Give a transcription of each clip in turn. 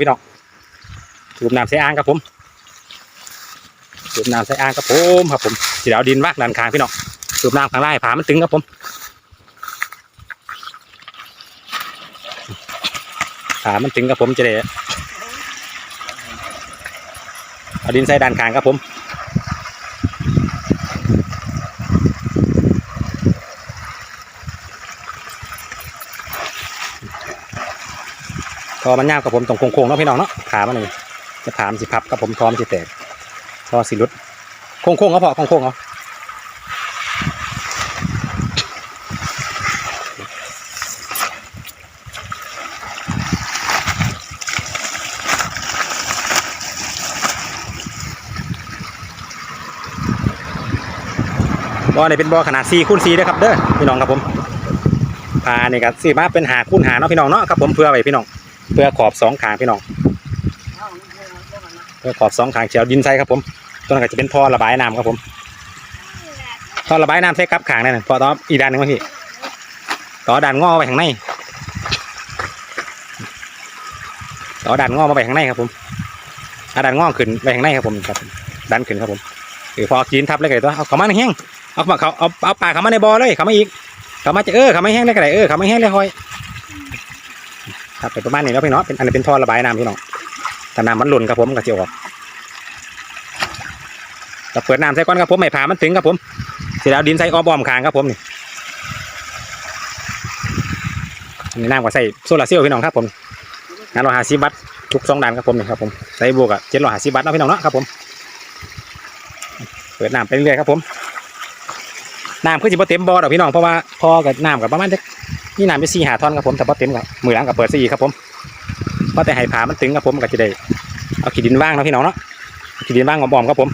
พี่น้องสูบน้ำใส่อ่างครับผมสูบน้ำใส่อ่างครับผมครับผมสีดาวดินมากด้านข้างพี่น้องสูบน้ำข้างล่างให้ผามันตึงครับผมผามันตึงครับผมจะได้เอาดินใส่ด้านข้างครับผม อมันยาวกับผมตรงโค้งๆเนาะพี่น้องเนาะขามันนี่จะผามสิพับกับผมทอมนสิแตกทอสิรุดโค้งๆเขาพอโค้งๆเขาบ่อนี่เป็นบ่อขนาด4คูณ4เด้ครับเด้อพี่น้องครับผมพานี่ก็สิมาเป็นหาคูณหาเนาะพี่น้องเนาะครับผมเพื่อไว้พี่น้อง เพื่อขอบสองขางพี่น้องเพื่อขอบสองขางเฉียวดินใส่ครับผมตัวนั้นก็จะเป็นท่อระบายน้ำครับผมท่อระบายน้ำใส่กับขางนั่นพอต่ออีด้านหนึงมาพี่ต่อด้านงอไปข้างในต่อด้านงอมาไปข้างในครับผมอาด้านงอขึ้นไปข้างในครับผมครับดันขึ้นครับผมหรือพอกินทับเลยก็ได้ตัวเอาเขามาในแห้งเอาเขาเอาเอาปากเขามาในบ่อเลยเขามาอีกเขามาจะเออเขาไม่แห้งเลยก็ได้เออเขาไม่แห้งเลยคอย ครับเป็นประมาณนี้แล้วพี่เนาะเป็นอันนี้เป็นท่อระบายน้ำพี่น้องแต่น้ำมันหล่นครับผมก็จะออกก็เปิดน้ำใส่ก้อนครับผมไม่ผ่ามันถึงครับผมเสร็จแล้วดินใส่อ้อมๆคางครับผมนี่นนี้น้ำก็ใส่โซลาร์เซลล์พี่น้องครับผมงานเราหาซีบัตทุกสองด้านครับผมนี่ครับผมใส่บวกกับเจ็ดร้อยหาซีบัตเนาะพี่น้องเนาะครับผมเปิดน้ำไปเรื่อยครับผมน้ำคือจะพอเต็มบ่อดอกพี่น้องเพราะว่าพอกับน้ำกับประมาณจะ นี่น้ำไปสี่หาท่อนครับผมแต่พอเต็มกับมือหลังกับเปิดสี่ครับผมเพราะแต่ให้ผามันถึงครับผมก็จะได้เอาขีดดินว่างเนาะพี่น้องเนาะขีดดินว่างอ้อมๆครับผม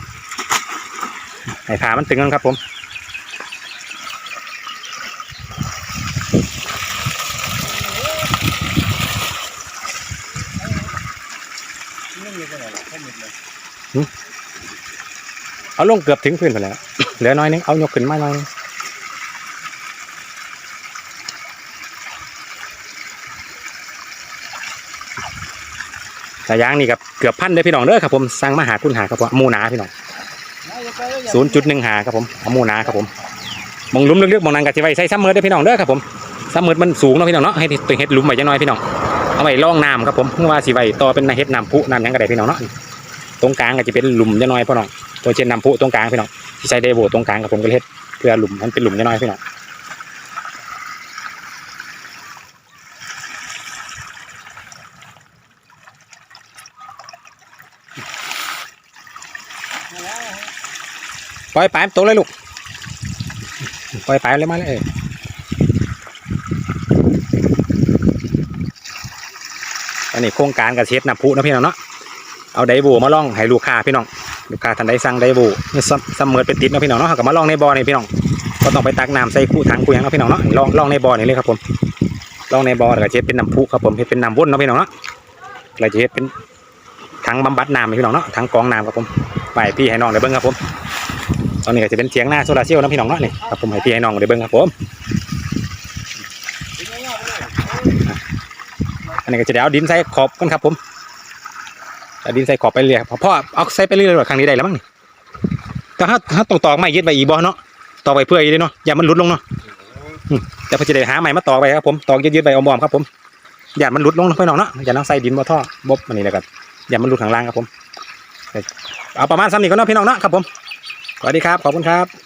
ให้ขามันตึงกันครับผมเอาลงเกือบถึงพื้นไปแล้วเหลือน้อยนึงเอายกขึ้นมาหน่อยนึง สายยางนี่กับเกือบพันเลยพี่น้องเด้อครับผมสั่งมาหาคุณหาครับผมมูนาพี่น้องศูนย์จุดหนึ่งหาครับผมเอาหมูนาครับผมมองลุ่มลึกๆมองนังกะทิไว้ใส่ซ้ำมือได้พี่น้องเด้อครับผมซ้ำมือมันสูงเนาะพี่น้องเนาะให้ตัวเฮ็ดลุ่มไว้จังน้อยพี่น้องเอาไว้ร่องน้ำครับผมเพื่อว่าสิไว้ต่อเป็นเฮ็ดน้ำพุน้ำยังก็ได้พี่น้องเนาะตรงกลางก็จะเป็นหลุมจังน้อยพี่น้องตัวเช่นน้ำพุตรงกลางพี่น้องที่ใช้เดโวตรงกลางครับผมก็เฮ็ดเพื่อหลุมมันเป็นหลุมจังน้อยพี่น้อง ปล่อยปลายมันโตเลยลูก ปล่อยปลายเลยมาเลยเอออันนี้โครงการกระเช็ดน้ำพุนะพี่น้องเนาะ เอาไดโบมาล่องให้ลูกค้าพี่น้อง ลูกค้าท่านใดสั่งไดบเนี่ยซัมซัมเมอร์เป็นติดนะพี่น้องเนาะเขาก็มาล่องในบ่อนี่พี่น้อง ก็ต้องไปตักน้ำใส่คู่ถังคู่ยังนะพี่น้องเนาะล่องล่องในบ่อนี่เลยครับผมล่องในบ่อแล้วก็เช็ดเป็นน้ำพุครับผมเฮ็ดเป็นน้ำวนนะพี่น้องเนาะเราจะเฮ็ดเป็นถังบำบัดน้ำพี่น้องเนาะถังกองน้ำครับผม ให้พี่ให้น้องได้เบิ่งครับผม ตอนนี้ก็จะเป็นเถียงหน้าโซลาเซลล์นะพี่น้องเนาะนี่ครับผมให้พี่ให้น้องได้เบิ่งครับผม อันนี้ก็จะเดี๋ยวดินใส่ขอบกันครับผมเอาดินใส่ขอบไปเรื่อยครับพ่อเอาใส่ไปเรื่อยๆครั้งนี้ได้แล้วมั้งนี่ก็ถ้าถ้าต้องตอกไม้ยึดไปอีบ่เนาะตอกไปเพื่ออีเลยเนาะอย่ามันหลุดลงเนาะแต่พอจะได้หาไม้มาตอกไปครับผมตอกยึดๆไปอมอมครับผมอย่ามันหลุดลงนะพี่น้องเนาะอย่าต้องใส่ดินบ่ท่อบบบอันนี้แล้วกันอย่ามันหลุดข้างล่างครับผม เอาประมาณสามนี้ก็เนาะพี่น้องเนาะครับผมสวัสดีครับขอบคุณครับ